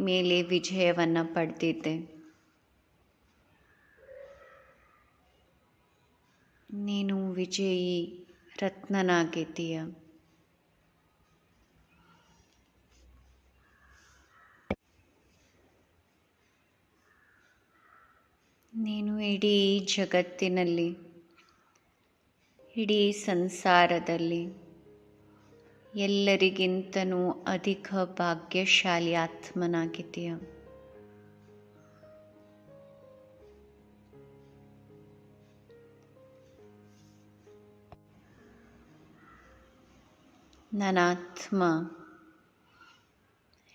ಮೇಲೆ ವಿಜಯವನ್ನು ಪಡೆದಿದ್ದೆ. ನೀನು ವಿಜಯಿ ರತ್ನನಾಗಿದ್ದೀಯ. ನೀನು ಇಡೀ ಜಗತ್ತಿನಲ್ಲಿ ಇಡೀ ಸಂಸಾರದಲ್ಲಿ ಎಲ್ಲರಿಗಿಂತನೂ ಅಧಿಕ ಭಾಗ್ಯಶಾಲಿ ಆತ್ಮನಾಗಿದೆಯ ನನ್ನ ಆತ್ಮ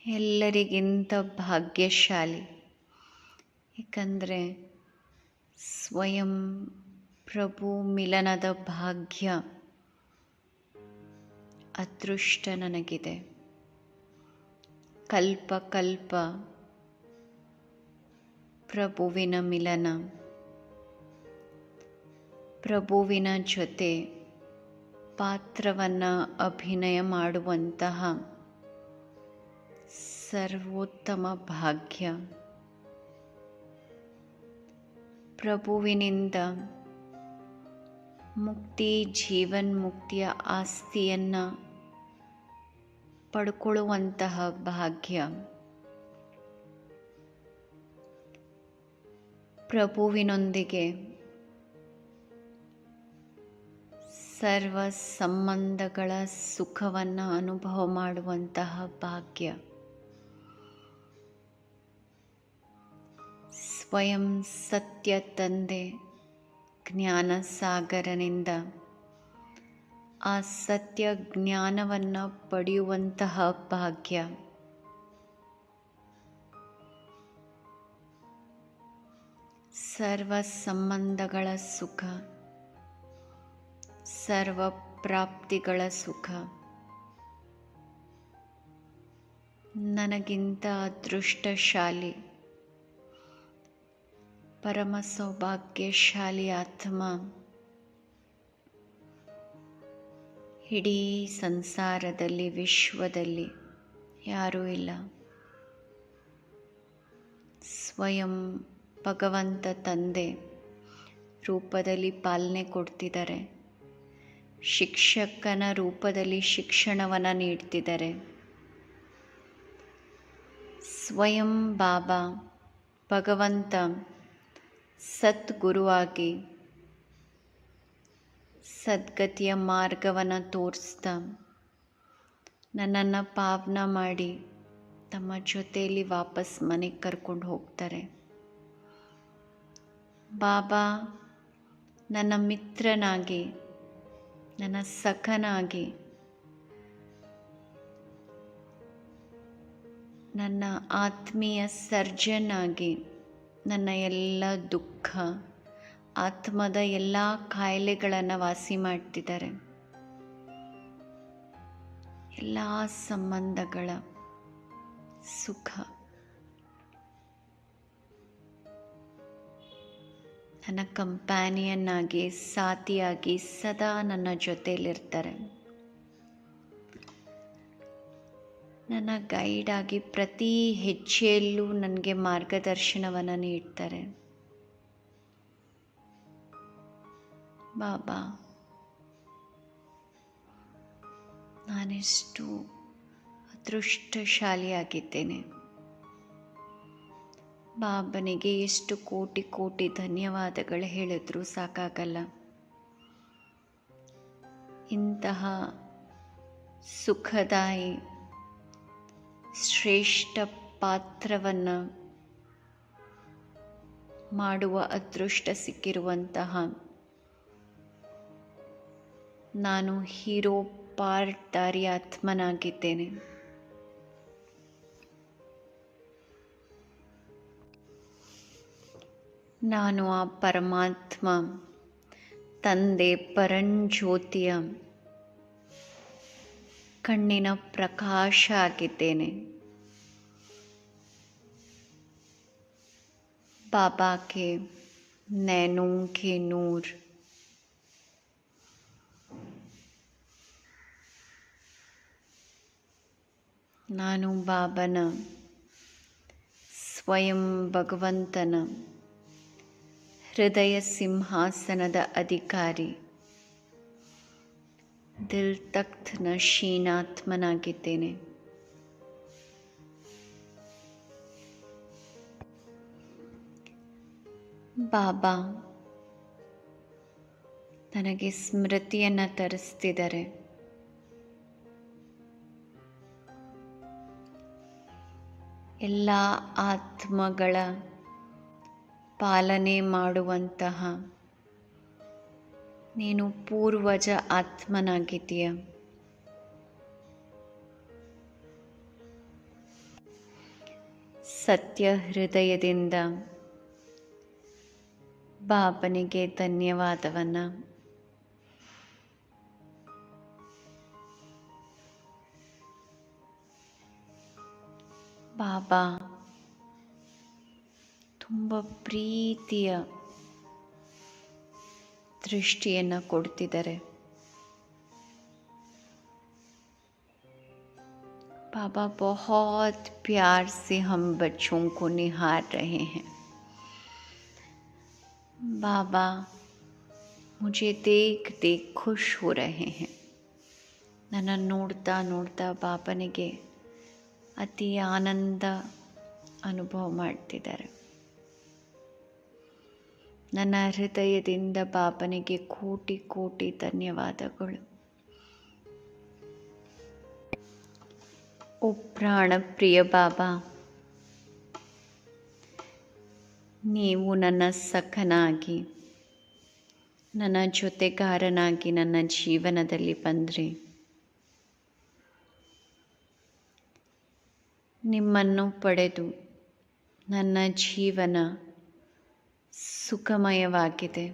ಎಲ್ಲರಿಗಿಂತ ಭಾಗ್ಯಶಾಲಿ. ಏಕೆಂದರೆ ಸ್ವಯಂ ಪ್ರಭು ಮಿಲನದ ಭಾಗ್ಯ ಅದೃಷ್ಟ ನನಗಿದೆ. ಕಲ್ಪ ಕಲ್ಪ ಪ್ರಭುವಿನ ಮಿಲನ, ಪ್ರಭುವಿನ ಜೊತೆ ಪಾತ್ರವನ್ನು ಅಭಿನಯ ಮಾಡುವಂತಹ ಸರ್ವೋತ್ತಮ ಭಾಗ್ಯ. ಪ್ರಭುವಿನಿಂದ ಮುಕ್ತಿ, ಜೀವನ್ಮುಕ್ತಿಯ ಆಸ್ತಿಯನ್ನು ಪಡ್ಕೊಳ್ಳುವಂತಹ ಭಾಗ್ಯ. ಪ್ರಭುವಿನೊಂದಿಗೆ ಸರ್ವ ಸಂಬಂಧಗಳ ಸುಖವನ್ನು ಅನುಭವ ಮಾಡುವಂತಹ ಭಾಗ್ಯ. ಸ್ವಯಂ ಸತ್ಯ ತಂದೆ ಜ್ಞಾನ ಸಾಗರನಿಂದ ಆ ಸತ್ಯ ಜ್ಞಾನವನ್ನು ಪಡೆಯುವಂತಹ ಭಾಗ್ಯ. ಸರ್ವ ಸಂಬಂಧಗಳ ಸುಖ. ಸರ್ವ ಪ್ರಾಪ್ತಿಗಳ ಸುಖ. ನನಗಿಂತ ಅದೃಷ್ಟಶಾಲಿ, ಪರಮ ಸೌಭಾಗ್ಯಶಾಲಿ ಆತ್ಮ ಇಡೀ ಸಂಸಾರದಲ್ಲಿ, ವಿಶ್ವದಲ್ಲಿ ಯಾರೂ ಇಲ್ಲ. ಸ್ವಯಂ ಭಗವಂತ ತಂದೆ ರೂಪದಲ್ಲಿ ಪಾಲನೆ ಕೊಡ್ತಿದ್ದಾರೆ. ಶಿಕ್ಷಕನ ರೂಪದಲ್ಲಿ ಶಿಕ್ಷಣವನ್ನು ನೀಡ್ತಿದ್ದಾರೆ. ಸ್ವಯಂ ಬಾಬಾ ಭಗವಂತ ಸದ್ಗುರುವಾಗಿ ಸದ್ಗತಿಯ ಮಾರ್ಗವನ್ನು ತೋರಿಸ್ತಾ ನನ್ನನ್ನು ಪಾವನ ಮಾಡಿ ತಮ್ಮ ಜೊತೆಯಲ್ಲಿ ವಾಪಸ್ ಮನೆಗೆ ಕರ್ಕೊಂಡು ಹೋಗ್ತಾರೆ. ಬಾಬಾ, ನನ್ನ ಮಿತ್ರನಾಗಿ, ನನ್ನ ಸಖನಾಗಿ, ನನ್ನ ಆತ್ಮೀಯ ಸರ್ಜನ್ ಆಗಿ ನನ್ನ ಎಲ್ಲ ದುಃಖ ಆತ್ಮದ ಎಲ್ಲ ಕಾಯಿಲೆಗಳನ್ನು ವಾಸಿ ಮಾಡ್ತಿದ್ದಾರೆ. ಎಲ್ಲ ಸಂಬಂಧಗಳ ಸುಖ. ನನ್ನ ಕಂಪ್ಯಾನಿಯನ್ ಆಗಿ ಸಾಥಿಯಾಗಿ ಸದಾ ನನ್ನ ಜೊತೆಯಲ್ಲಿರ್ತಾರೆ. ನನ್ನ ಗೈಡ್ ಆಗಿ ಪ್ರತಿ ಹೆಜ್ಜೆಯಲ್ಲೂ ನನಗೆ ಮಾರ್ಗದರ್ಶನವನ್ನು ನೀಡ್ತಾರೆ. ಬಾಬಾ, ನಾನೆಷ್ಟು ಅದೃಷ್ಟಶಾಲಿಯಾಗಿದ್ದೇನೆ. ಬಾಬನಿಗೆ ಎಷ್ಟು ಕೋಟಿ ಕೋಟಿ ಧನ್ಯವಾದಗಳು ಹೇಳಿದ್ರೂ ಸಾಕಾಗಲ್ಲ. ಇಂತಹ ಸುಖದಾಯಿ, ಶ್ರೇಷ್ಠ ಪಾತ್ರವನ್ನು ಮಾಡುವ ಅದೃಷ್ಟ ಸಿಕ್ಕಿರುವಂತಹ ನಾನು ಹೀರೋ ಪಾರ್ಟ್ದಾರಿ ಆತ್ಮನಾಗಿದ್ದೇನೆ ನಾನು ಆ ಪರಮಾತ್ಮ ತಂದೆ ಪರಂಜ್ಯೋತಿಯ ಕಣ್ಣಿನ ಪ್ರಕಾಶ ಆಗಿದ್ದೇನೆ बाबा के नैनों के नूर ನಾನು ಬಾಬನ. ಸ್ವಯಂ ಭಗವಂತನ. ಹೃದಯ ಸಿಂಹಾಸನದ ಅಧಿಕಾರಿ. ದಿಲ್ ತಖ್ತ್ನ ಶೀನಾತ್ಮನಾಗಿದ್ದೇನೆ. ಬಾಬಾ ನನಗೆ ಸ್ಮೃತಿಯನ್ನು ತರಿಸ್ತಿದ್ದಾರೆ. ಎಲ್ಲ ಆತ್ಮಗಳ ಪಾಲನೆ ಮಾಡುವಂತಹ ನೀನು ಪೂರ್ವಜ ಆತ್ಮನಾಗಿದ್ದೀಯ. ಸತ್ಯ ಹೃದಯದಿಂದ ಬಾಬನಿಗೆ ಧನ್ಯವಾದವನ್ನು. ಬಾಬಾ ತುಂಬ ಪ್ರೀತಿಯ ದೃಷ್ಟಿಯನ್ನು ಕೊಡ್ತಿದ್ದಾರೆ बाबा बहुत प्यार से हम बच्चों को निहार रहे हैं बाबा मुझे देख देख खुश हो रहे हैं ನನ್ನ ನೋಡ್ತಾ ನೋಡ್ತಾ ಬಾಬನಿಗೆ ಅತಿ ಆನಂದ ಅನುಭವ ಮಾಡ್ತಿದ್ದಾರೆ. ನನ್ನ ಹೃದಯದಿಂದ ಬಾಬನಿಗೆ ಕೋಟಿ ಕೋಟಿ ಧನ್ಯವಾದಗಳು. ಓ ಪ್ರಾಣ ಪ್ರಿಯ ಬಾಬಾ, ನೀವು ನನ್ನ ಸಖನಾಗಿ, ನನ್ನ ಜೊತೆಗಾರನಾಗಿ ನನ್ನ ಜೀವನದಲ್ಲಿ ಬಂದ್ರಿ. ನಿಮ್ಮನ್ನು ಪಡೆದು ನನ್ನ ಜೀವನ ಸುಖಮಯವಾಗಿದೆ.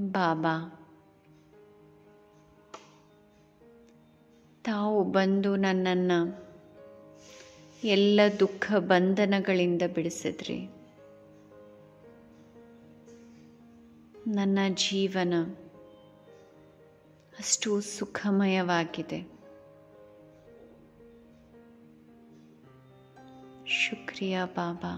ಬಾಬಾ, ತಾವು ಬಂದು ನನ್ನನ್ನು ಎಲ್ಲ ದುಃಖ ಬಂಧನಗಳಿಂದ ಬಿಡಿಸಿದ್ರಿ. ನನ್ನ ಜೀವನ ಅಷ್ಟು ಸುಖಮಯವಾಗಿದೆ. ಶುಕ್ರಿಯಾ ಬಾಬಾ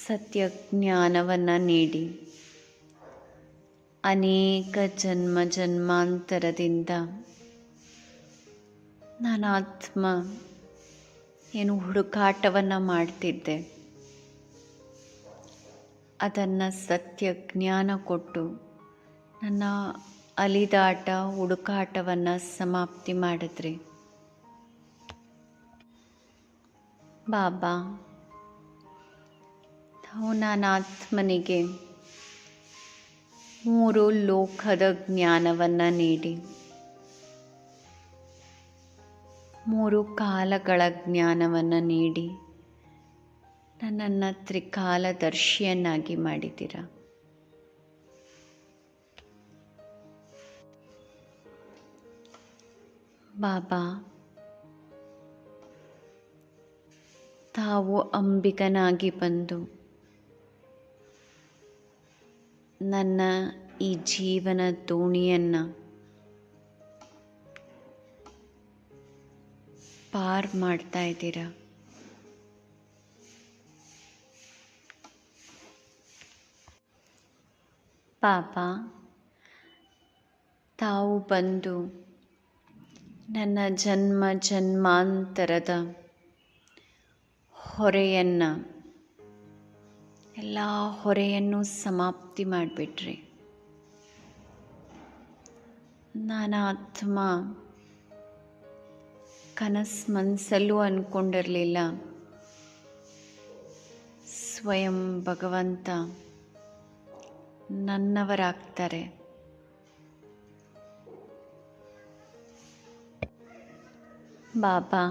ಸತ್ಯ ಜ್ಞಾನವನ್ನು ನೀಡಿ ಅನೇಕ ಜನ್ಮ ಜನ್ಮಾಂತರದಿಂದ ನಾನು ಆತ್ಮ ಏನು ಹುಡುಕಾಟವನ್ನು ಮಾಡ್ತಿದ್ದೆ ಅದನ್ನು ಸತ್ಯ ಜ್ಞಾನ ಕೊಟ್ಟು ನನ್ನ ಅಲಿದಾಟ ಹುಡುಕಾಟವನ್ನು ಸಮಾಪ್ತಿ ಮಾಡಿದ್ರಿ. ಬಾಬಾ ನಾವು ನಾನು ಮೂರು ಲೋಕದ ಜ್ಞಾನವನ್ನು ನೀಡಿ. ಮೂರು ಕಾಲಗಳ ಜ್ಞಾನವನ್ನು ನೀಡಿ. ನನ್ನನ್ನು ತ್ರಿಕಾಲದರ್ಶಿಯನ್ನಾಗಿ ಮಾಡಿದ್ದೀರ? ಬಾಬಾ. ತಾವು ಅಂಬಿಕನಾಗಿ ಬಂದು ನನ್ನ ಈ ಜೀವನ ದೋಣಿಯನ್ನು ಪಾರ್ ಮಾಡ್ತಾ ಇದ್ದೀರ? ಪಾಪ ತಾವು ಬಂದು ನನ್ನ ಜನ್ಮ ಜನ್ಮಾಂತರದ ಹೊರೆಯನ್ನು, ಎಲ್ಲ ಹೊರೆಯನ್ನು ಸಮಾಪ್ತಿ ಮಾಡಿಬಿಟ್ರಿ. ನಾನು ಆತ್ಮ ಕನಸು ಮನಸ್ಸಲ್ಲೂ ಅಂದ್ಕೊಂಡಿರಲಿಲ್ಲ ಸ್ವಯಂ ಭಗವಂತ ನನ್ನವರಾಗ್ತಾರೆ. बाबा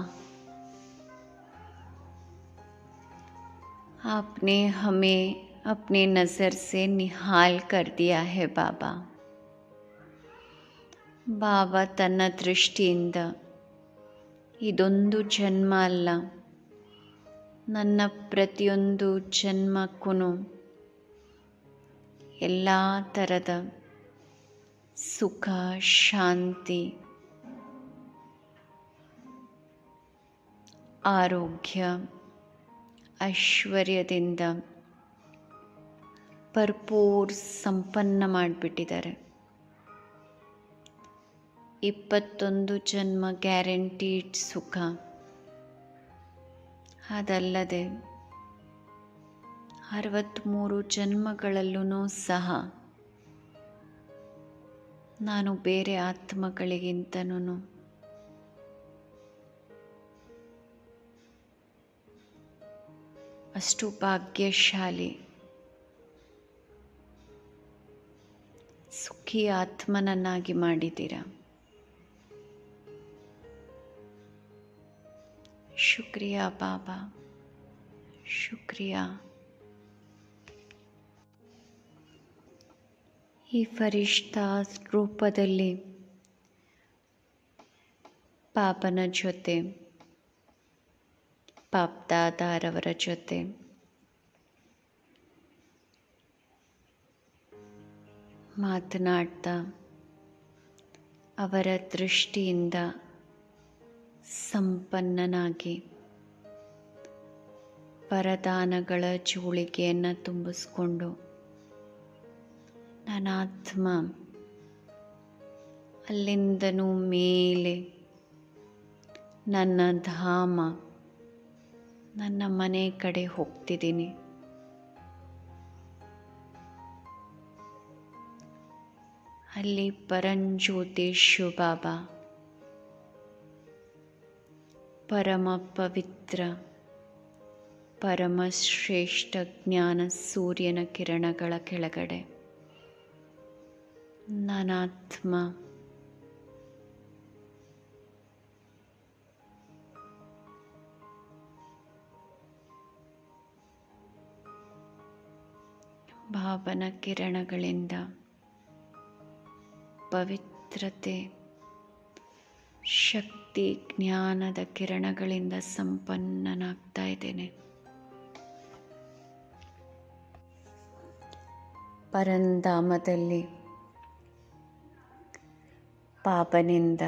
आपने हमें अपने नज़र से निहाल कर दिया है बाबा ಬಾಬಾ ತನ್ನ ದೃಷ್ಟಿಯಿಂದ ಇದೊಂದು ಜನ್ಮ ಅಲ್ಲ ನನ್ನ ಪ್ರತಿಯೊಂದು ಜನ್ಮಕ್ಕೂ ಎಲ್ಲ ಥರದ ಸುಖ ಶಾಂತಿ ಆರೋಗ್ಯ, ಐಶ್ವರ್ಯದಿಂದ ಭರ್ಪೂರ್ ಸಂಪನ್ನ ಮಾಡಿಬಿಟ್ಟಿದ್ದಾರೆ. ಇಪ್ಪತ್ತೊಂದು ಜನ್ಮ ಗ್ಯಾರಂಟೀಡ್ ಸುಖ. ಅದಲ್ಲದೆ ಅರವತ್ತ್ಮೂರು ಜನ್ಮಗಳಲ್ಲೂ ಸಹ ನಾನು ಬೇರೆ ಆತ್ಮಗಳಿಗಿಂತನೂ ಅಷ್ಟು ಭಾಗ್ಯಶಾಲಿ. ಸುಖಿ ಆತ್ಮನನ್ನಾಗಿ ಮಾಡಿದ್ದೀರಾ? ಶುಕ್ರಿಯಾ ಬಾಬಾ. ಶುಕ್ರಿಯಾ. ಈ ಫರಿಷ್ಠಾ ರೂಪದಲ್ಲಿ ಪಾಪನ ಜೊತೆ ಪಾಪ್ದಾದಾರವರ ಜೊತೆ. ಮಾತನಾಡ್ತಾ ಅವರ ದೃಷ್ಟಿಯಿಂದ ಸಂಪನ್ನನಾಗಿ ವರದಾನಗಳ ಜೋಳಿಗೆಯನ್ನು ತುಂಬಿಸ್ಕೊಂಡು ನನ್ನ ಆತ್ಮ ಅಲ್ಲಿಂದನೂ ಮೇಲೆ ನನ್ನ ಧಾಮ ನನ್ನ ಮನೆ ಕಡೆ ಹೋಗ್ತಿದ್ದೀನಿ. ಅಲ್ಲಿ ಪರಂಜ್ಯೋತಿ ಬಾಬಾ ಪರಮ ಪವಿತ್ರ. ಪರಮಶ್ರೇಷ್ಠ ಜ್ಞಾನ ಸೂರ್ಯನ ಕಿರಣಗಳ ಕೆಳಗಡೆ. ನನಾತ್ಮ. ಭಾವನ ಕಿರಣಗಳಿಂದ ಪವಿತ್ರತೆ ಶಕ್ತಿ ಜ್ಞಾನದ ಕಿರಣಗಳಿಂದ ಸಂಪನ್ನನಾಗ್ತಾ ಇದ್ದೇನೆ. ಪರಂಧಾಮದಲ್ಲಿ ಪಾಪನಿಂದ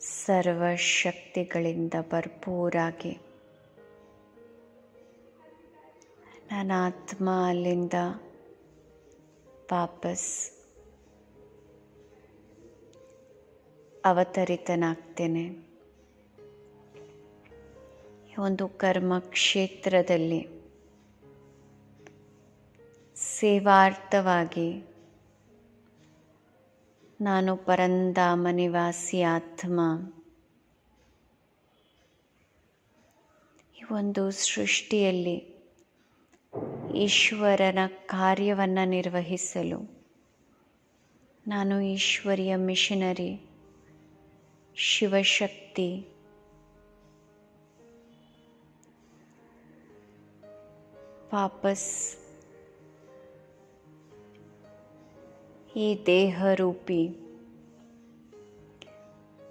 ಸರ್ವಶಕ್ತಿಗಳಿಂದ ಭರ್ಪೂರಾಗಿ ನನ್ನ ಆತ್ಮ ಅಲ್ಲಿಂದ ವಾಪಸ್ ಅವತರಿತನಾಗ್ತೇನೆ. ಒಂದು ಕರ್ಮಕ್ಷೇತ್ರದಲ್ಲಿ ಸೇವಾರ್ಥವಾಗಿ ನಾನು ಪರಂಧಾಮ ನಿವಾಸಿ ಆತ್ಮ ಈ ಒಂದು ಸೃಷ್ಟಿಯಲ್ಲಿ ಈಶ್ವರನ ಕಾರ್ಯವನ್ನು ನಿರ್ವಹಿಸಲು. ನಾನು ಈಶ್ವರಿಯ ಮಿಷನರಿ ಶಿವಶಕ್ತಿ. ವಾಪಸ್ ಈ ದೇಹರೂಪಿ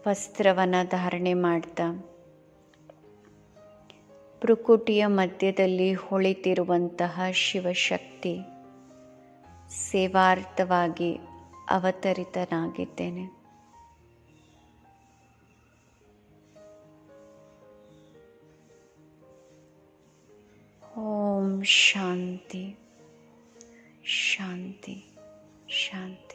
ವಸ್ತ್ರವನ್ನು ಧಾರಣೆ ಮಾಡ್ತಾ ಪೃಕುಟಿಯ ಮಧ್ಯದಲ್ಲಿ ಹೊಳಿತಿರುವಂತಹ ಶಿವಶಕ್ತಿ. ಸೇವಾರ್ಥವಾಗಿ ಅವತರಿತನಾಗಿದ್ದೇನೆ. ಓಂ ಶಾಂತಿ. ಶಾಂತಿ. ಶಾಂತಿ.